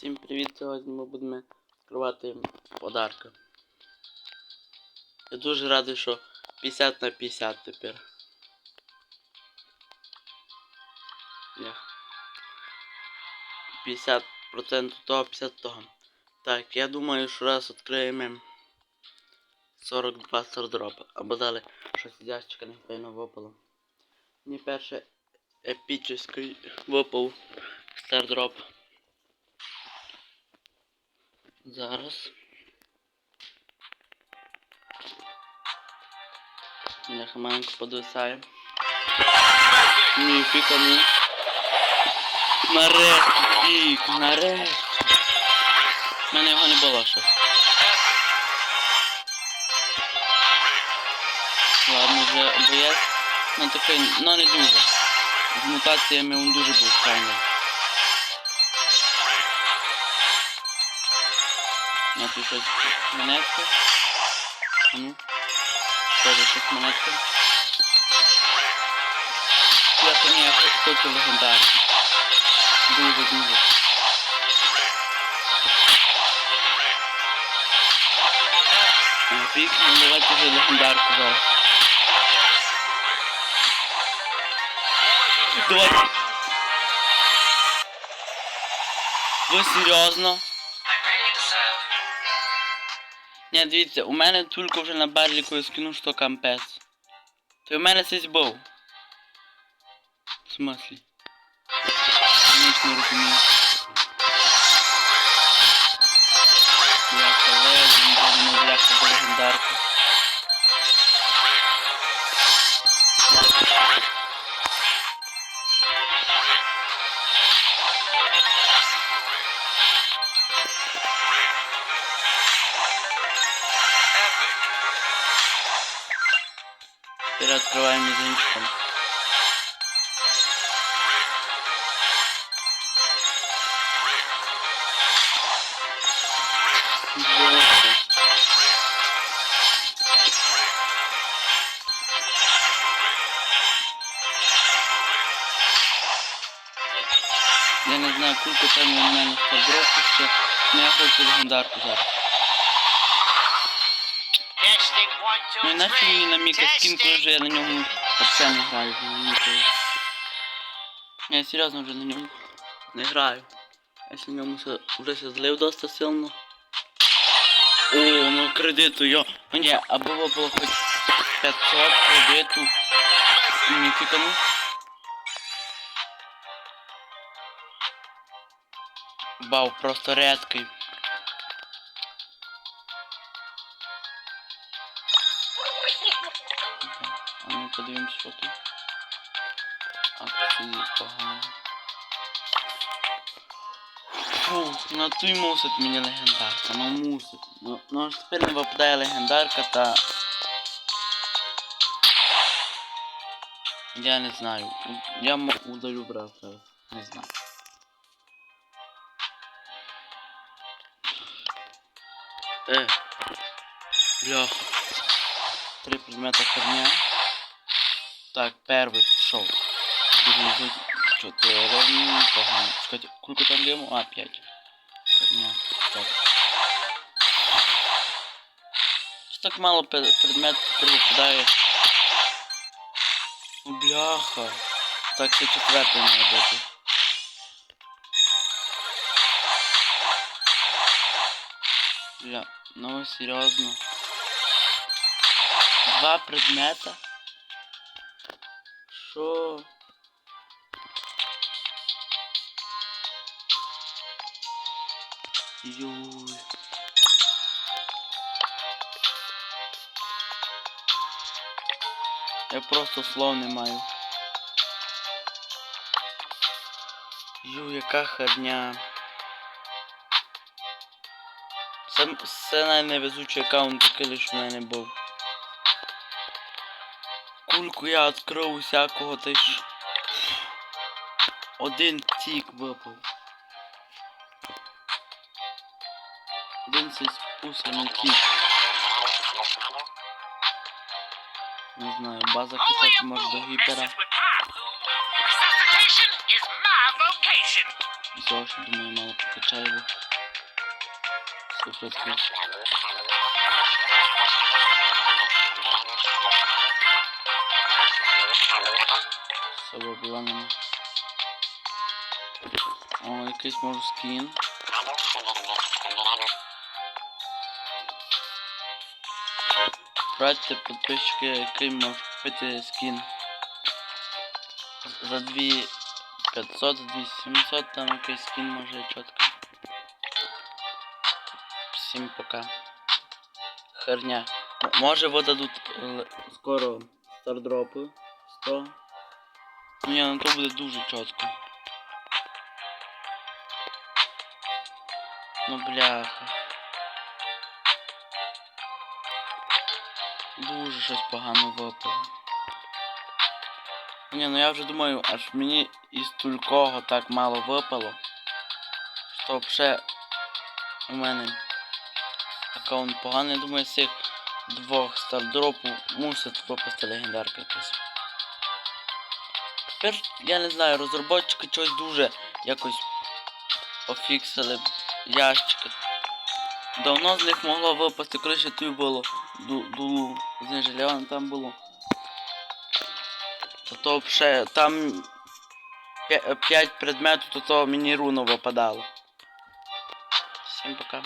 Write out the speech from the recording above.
Всім привіт! Сьогодні ми будемо відкривати подарки. Я дуже радий, що 50 на 50 тепер. Я. 50% того, 50 того. Так, я думаю, що раз відкриємо 42 стардропа. Або далі щось ящика напевно випало. Мені перше епічний випав стардроп. Зараз. Бляха маленько подвисає. Ніфіка ні. Нарешті пік, нарешті. У мене його не було ще. Ладно, вже боєць. Ну такий, ну не дуже. З мутаціями він дуже був файний. На тут щось монетка. А ну. Тоже щось монетка. Я ні, я хочу легендарку. Дуже, дуже. Пік, ну давайте вже легендарку зараз. Давай. Ви серйозно? Ні, дивіться, у мене тільки вже на барліку я скину, що кампес. Ти у мене сись був. В смислі? Ніч не розумію. Бляха, легендарна, бляха, до легендарка. Теперь открываем мизинчиком. Я не знаю, сколько там у мене ще, но я хочу легендарку зараз. Ну іначе мені на Міка скін, коли вже я на ньому взагалі не граю. Я серйозно вже на ньому не граю. Я ще на ньому вже се злив досить сильно. О, ну кредиту, йо. Ну ні, або було хоч 500 кредиту. Ніфіка ну. Бау, просто редкий. А ну подивимось, що тут. Акції погано. Фу, ну той мусить мені легендарка, ну мусить. Ну, ну аж тепер не випадає легендарка та. Я не знаю. Я удалю брав зараз. Не знаю. Е. Бляха. Три предмета херня. Так, первый пошел. Другий чотири. Ну, Погано. Чекайте, сколько там демо? А, п'ять. Херня. Так. Що так мало пе- предметів тепер? Ну, Бляха. Так, ще четвертий має бути. Бля, ну серйозно. Два предмета. Що? Юй. Я просто слов не маю. Ю, яка херня. Це, це найневезучий аккаунт, який лиш в мене був. Кульку я відкрив усякого, й ж... Один тік випав. Один цей спусаний тік. Не знаю, база кисати може до гіпера. Гроші, думаю, мало покачаю. Супер була нема. О, якийсь можу скін. Братья, підписчики, який може купити скін. За 2 500, за 2700 там якийсь скін може чітко. Всім пока. Херня. Може видадуть е, скоро стардропи 100. Ні, ну то буде дуже чітко. Ну бляха. Дуже щось погано випало. Ні, ну я вже думаю, аж мені із стулького так мало випало. Що вже у мене аккаунт поганий, думаю, з цих двох стардропу мусить випасти легендарка якась. Тепер, я не знаю, розробники чогось дуже якось пофіксили ящики. Давно з них могло випасти, коли ще тобі було ду- дулу знижили, там було. То то вже там 5 предметів, то то мені руно випадало. Всім пока.